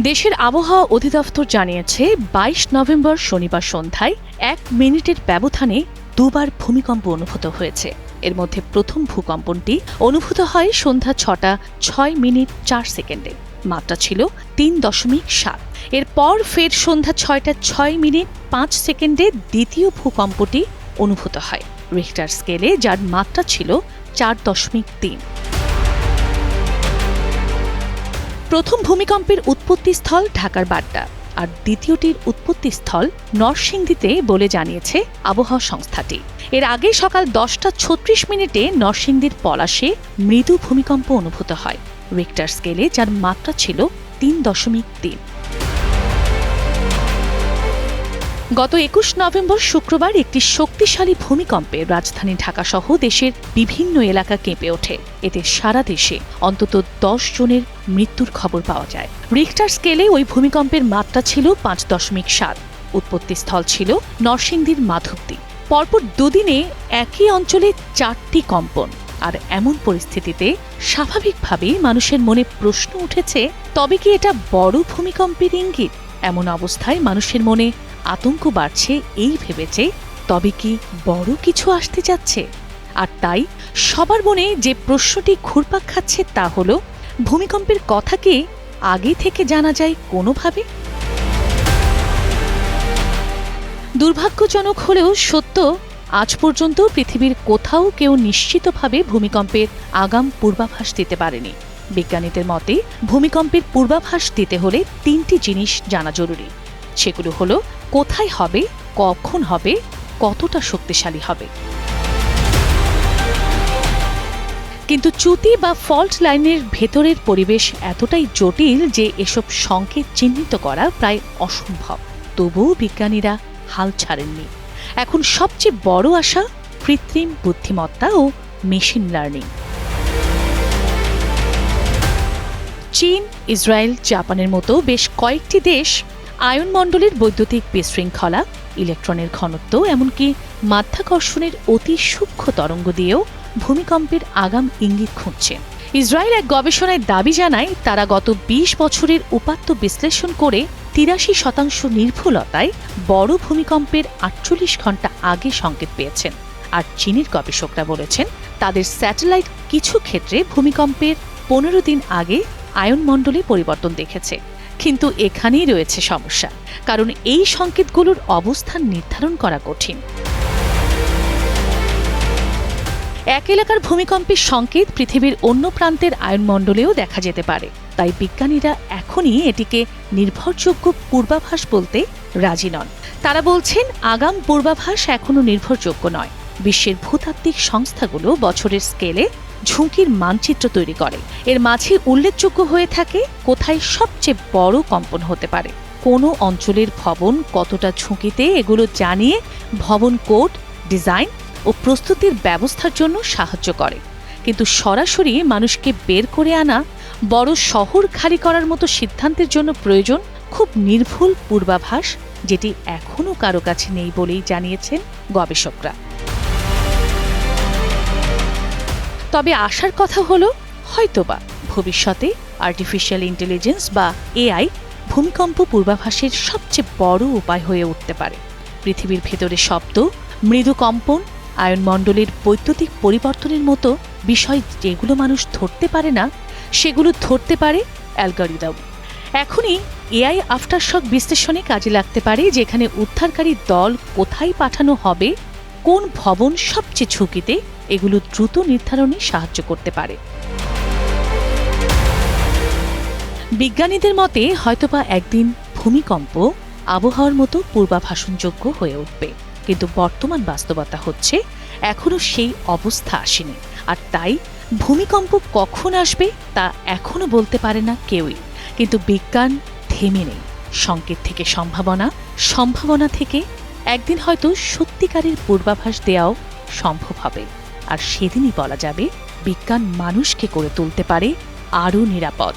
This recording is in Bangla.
দেশের আবহাওয়া অধিদপ্তর জানিয়েছে, বাইশ নভেম্বর শনিবার সন্ধ্যায় এক মিনিটের ব্যবধানে দুবার ভূমিকম্প অনুভূত হয়েছে। এর মধ্যে প্রথম ভূকম্পনটি অনুভূত হয় সন্ধ্যা ছটা, ছয় মিনিট চার সেকেন্ডে। মাত্রা ছিল তিন দশমিক সাত। এরপর ফের সন্ধ্যা ছয়টা, ছয় মিনিট পাঁচ সেকেন্ডে দ্বিতীয় ভূকম্পটি অনুভূত হয়। রিখটার স্কেলে যার মাত্রা ছিল চার দশমিক তিন। প্রথম ভূমিকম্পের উৎপত্তিস্থল ঢাকার বাড্ডা, আর দ্বিতীয়টির উৎপত্তিস্থল নরসিংদীতে বলে জানিয়েছে আবহাওয়া সংস্থাটি। এর আগে সকাল দশটা ছত্রিশ মিনিটে নরসিংদীর পলাশে মৃদু ভূমিকম্প অনুভূত হয়। রিক্টার স্কেলে যার মাত্রা ছিল তিন দশমিক তিন। গত একুশ নভেম্বর শুক্রবার একটি শক্তিশালী ভূমিকম্পে রাজধানী ঢাকাসহ দেশের বিভিন্ন এলাকা কেঁপে ওঠে। এতে সারা দেশে অন্তত দশ জনের মৃত্যুর খবর পাওয়া যায়। রিক্টার স্কেলে ওই ভূমিকম্পের মাত্রা ছিল পাঁচ দশমিক সাত। উৎপত্তিস্থল ছিল নরসিংদীর মাধবদী। পরপর দুদিনে একই অঞ্চলে চারটি কম্পন। আর এমন পরিস্থিতিতে স্বাভাবিকভাবেই মানুষের মনে প্রশ্ন উঠেছে, তবে কি এটা বড় ভূমিকম্পের ইঙ্গিত? এমন অবস্থায় মানুষের মনে আতঙ্ক বাড়ছে এই ভেবেছে তবে কি বড় কিছু আসতে যাচ্ছে? আর তাই সবার মনে যে প্রশ্নটি ঘুরপাক খাচ্ছে তা হল, ভূমিকম্পের কথা কি আগে থেকে জানা যায় কোনোভাবে? দুর্ভাগ্যজনক হলেও সত্য, আজ পর্যন্ত পৃথিবীর কোথাও কেউ নিশ্চিতভাবে ভূমিকম্পের আগাম পূর্বাভাস দিতে পারেনি। বিজ্ঞানীদের মতে, ভূমিকম্পের পূর্বাভাস দিতে হলে তিনটি জিনিস জানা জরুরি। সেগুলো হলো, কোথায় হবে, কখন হবে, কতটা শক্তিশালী হবে। কিন্তু চ্যুতি বা ফল্ট লাইনের ভেতরের পরিবেশ এতটাই জটিল যে এসব সংকেত চিহ্নিত করা প্রায় অসম্ভব। তবুও বিজ্ঞানীরা হাল ছাড়েননি। এখন সবচেয়ে বড় আশা কৃত্রিম বুদ্ধিমত্তা ও মেশিন লার্নিং। চীন, ইসরায়েল, জাপানের মতো বেশ কয়েকটি দেশ আয়নমণ্ডলের বৈদ্যুতিক বিশৃঙ্খলা, ইলেকট্রনের ঘনত্ব, এমনকি মাধ্যাকর্ষণের অতি সূক্ষ্ম তরঙ্গ দিয়েও ভূমিকম্পের আগাম ইঙ্গিত খুঁজছে। ইসরায়েল এক গবেষণায় দাবি জানায়, তারা গত ২০ বছরের উপাত্ত বিশ্লেষণ করে তিরাশি শতাংশ নির্ভুলতায় বড় ভূমিকম্পের আটচল্লিশ ঘণ্টা আগে সংকেত পেয়েছেন। আর চীনের গবেষকরা বলেছেন, তাদের স্যাটেলাইট কিছু ক্ষেত্রে ভূমিকম্পের পনেরো দিন আগে আয়নমণ্ডলে পরিবর্তন দেখেছে। কিন্তু এখানেই রয়েছে সমস্যা, কারণ এই সংকেতগুলোর অবস্থান নির্ধারণ করা কঠিন। এক এলাকার ভূমিকম্পের সংকেত পৃথিবীর অন্য প্রান্তের আয়নমণ্ডলেও দেখা যেতে পারে। তাই বিজ্ঞানীরা এখনই এটিকে নির্ভরযোগ্য পূর্বাভাস বলতে রাজি নন। তারা বলছেন, আগাম পূর্বাভাস এখনও নির্ভরযোগ্য নয়। বিশ্বের ভূতাত্ত্বিক সংস্থাগুলো বছরের স্কেলে ঝুঁকির মানচিত্র তৈরি করে। এর মাঝে উল্লেখযোগ্য হয়ে থাকে কোথায় সবচেয়ে বড় কম্পন হতে পারে। কোনো অঞ্চলের ভবন কতটা ঝুঁকিতে এগুলো জানিয়ে ভবন কোড, ডিজাইন ও প্রস্তুতির ব্যবস্থার জন্য সাহায্য করে। কিন্তু সরাসরি মানুষকে বের করে আনা, বড় শহর খালি করার মতো সিদ্ধান্তের জন্য প্রয়োজন খুব নির্ভুল পূর্বাভাস, যেটি এখনও কারও কাছে নেই বলেই জানিয়েছেন গবেষকরা। তবে আসার কথা হলো, হয়তোবা ভবিষ্যতে আর্টিফিশিয়াল ইন্টেলিজেন্স বা এআই ভূমিকম্প পূর্বাভাসের সবচেয়ে বড় উপায় হয়ে উঠতে পারে। পৃথিবীর ভেতরে শব্দ, মৃদু কম্পন আয়নমণ্ডলের বৈদ্যুতিক পরিবর্তনের মতো বিষয় যেগুলো মানুষ ধরতে পারে না, সেগুলো ধরতে পারে অ্যালগরিদম। এখনই এআই আফটারশক বিশ্লেষণে কাজে লাগতে পারে যেখানে উদ্ধারকারী দল কোথায় পাঠানো হবে, কোন ভবন সবচেয়ে ঝুঁকিতে এগুলো দ্রুত নির্ধারণে সাহায্য করতে পারে। বিজ্ঞানীদের মতে হয়তোবা একদিন ভূমিকম্প আবহাওয়ার মতো পূর্বাভাসনযোগ্য হয়ে উঠবে। কিন্তু বর্তমান বাস্তবতা হচ্ছে এখনও সেই অবস্থা আসেনি। আর তাই ভূমিকম্প কখন আসবে তা এখনও বলতে পারে না কেউই। কিন্তু বিজ্ঞান থেমে নেই। সংকেত থেকে সম্ভাবনা সম্ভাবনা থেকে একদিন হয়তো সত্যিকারের পূর্বাভাস দেওয়াও সম্ভব হবে। আর সেদিনই বলা যাবে বিজ্ঞান মানুষকে করে তুলতে পারে আরও নিরাপদ।